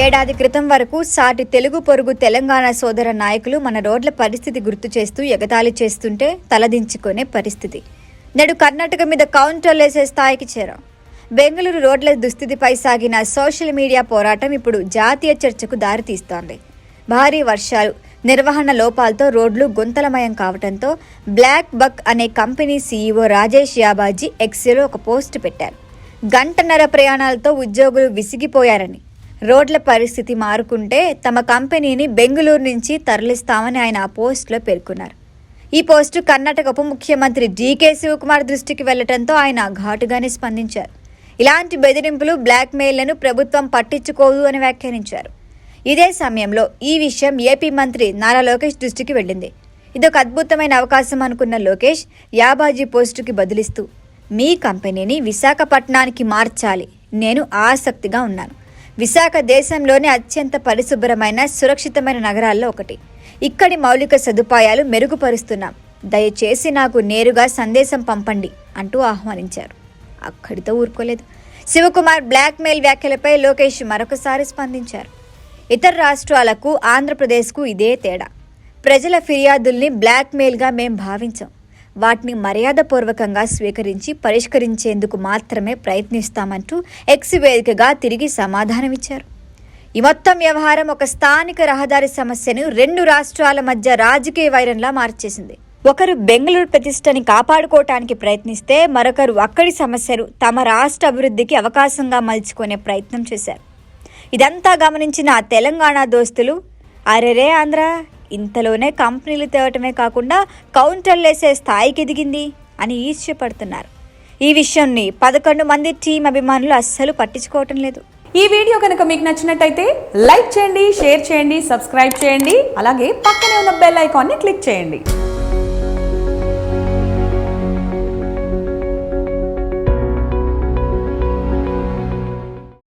ఏడాది క్రితం వరకు సాటి తెలుగు పొరుగు తెలంగాణ సోదర నాయకులు మన రోడ్ల పరిస్థితి గుర్తు చేస్తూ ఎగతాళి చేస్తుంటే తలదించుకునే పరిస్థితి. నేడు కర్ణాటక మీద కౌంటర్లేసే స్థాయికి చేరాం. బెంగళూరు రోడ్ల దుస్థితిపై సాగిన సోషల్ మీడియా పోరాటం ఇప్పుడు జాతీయ చర్చకు దారితీస్తోంది. భారీ వర్షాలు నిర్వహణ లోపాలతో రోడ్లు గుంతలమయం కావడంతో బ్లాక్ బక్ అనే కంపెనీ సీఈఓ రాజేష్ యాబాజీ ఎక్స్లో ఒక పోస్ట్ పెట్టారు. గంటన్నర ప్రయాణాలతో ఉద్యోగులు విసిగిపోయారని రోడ్ల పరిస్థితి మారుకుంటే తమ కంపెనీని బెంగళూరు నుంచి తరలిస్తామని ఆయన ఆ పోస్టులో పేర్కొన్నారు. ఈ పోస్టు కర్ణాటక ఉప ముఖ్యమంత్రి డీకే శివకుమార్ దృష్టికి వెళ్ళడంతో ఆయన ఘాటుగానే స్పందించారు. ఇలాంటి బెదిరింపులు బ్లాక్మెయిల్లను ప్రభుత్వం పట్టించుకోదు అని వ్యాఖ్యానించారు. ఇదే సమయంలో ఈ విషయం ఏపీ మంత్రి నారా లోకేష్ దృష్టికి వెళ్ళింది. ఇదొక అద్భుతమైన అవకాశం అనుకున్న లోకేష్ యాబాజీ పోస్టుకి బదులిస్తూ మీ కంపెనీని విశాఖపట్నానికి మార్చాలి. నేను ఆసక్తిగా ఉన్నాను. విశాఖ దేశంలోనే అత్యంత పరిశుభ్రమైన సురక్షితమైన నగరాల్లో ఒకటి. ఇక్కడి మౌలిక సదుపాయాలు మెరుగుపరుస్తున్నాం. దయచేసి నాకు నేరుగా సందేశం పంపండి అంటూ ఆహ్వానించారు. అక్కడితో ఊరుకోలేదు. శివకుమార్ బ్లాక్మెయిల్ వ్యాఖ్యలపై లోకేష్ మరొకసారి స్పందించారు. ఇతర రాష్ట్రాలకు ఆంధ్రప్రదేశ్కు ఇదే తేడా. ప్రజల ఫిర్యాదుల్ని బ్లాక్మెయిల్గా మేం భావించాం. వాటిని మర్యాదపూర్వకంగా స్వీకరించి పరిష్కరించేందుకు మాత్రమే ప్రయత్నిస్తామంటూ ఎక్స్ వేదికగా తిరిగి సమాధానమిచ్చారు. ఈ మొత్తం వ్యవహారం ఒక స్థానిక రహదారి సమస్యను రెండు రాష్ట్రాల మధ్య రాజకీయ వైరంలా మార్చేసింది. ఒకరు బెంగళూరు ప్రతిష్టని కాపాడుకోవటానికి ప్రయత్నిస్తే మరొకరు అక్కడి సమస్యను తమ రాష్ట్ర అభివృద్ధికి అవకాశంగా మలుచుకునే ప్రయత్నం చేశారు. ఇదంతా గమనించిన తెలంగాణ దోస్తులు అరెరే ఆంధ్ర ఇంతలోనే కంపెనీలు తేవటమే కాకుండా కౌంటర్లేసే స్థాయికి ఎదిగింది అని ఈర్ష్యపడుతున్నారు. ఈ విషయాన్ని పదకొండు మంది టీం అభిమానులు అస్సలు పట్టించుకోవటం లేదు. ఈ వీడియో కనుక మీకు నచ్చినట్టయితే లైక్ చేయండి షేర్ చేయండి సబ్స్క్రైబ్ చేయండి అలాగే పక్కనే ఉన్న బెల్ ఐకాన్ని క్లిక్ చేయండి.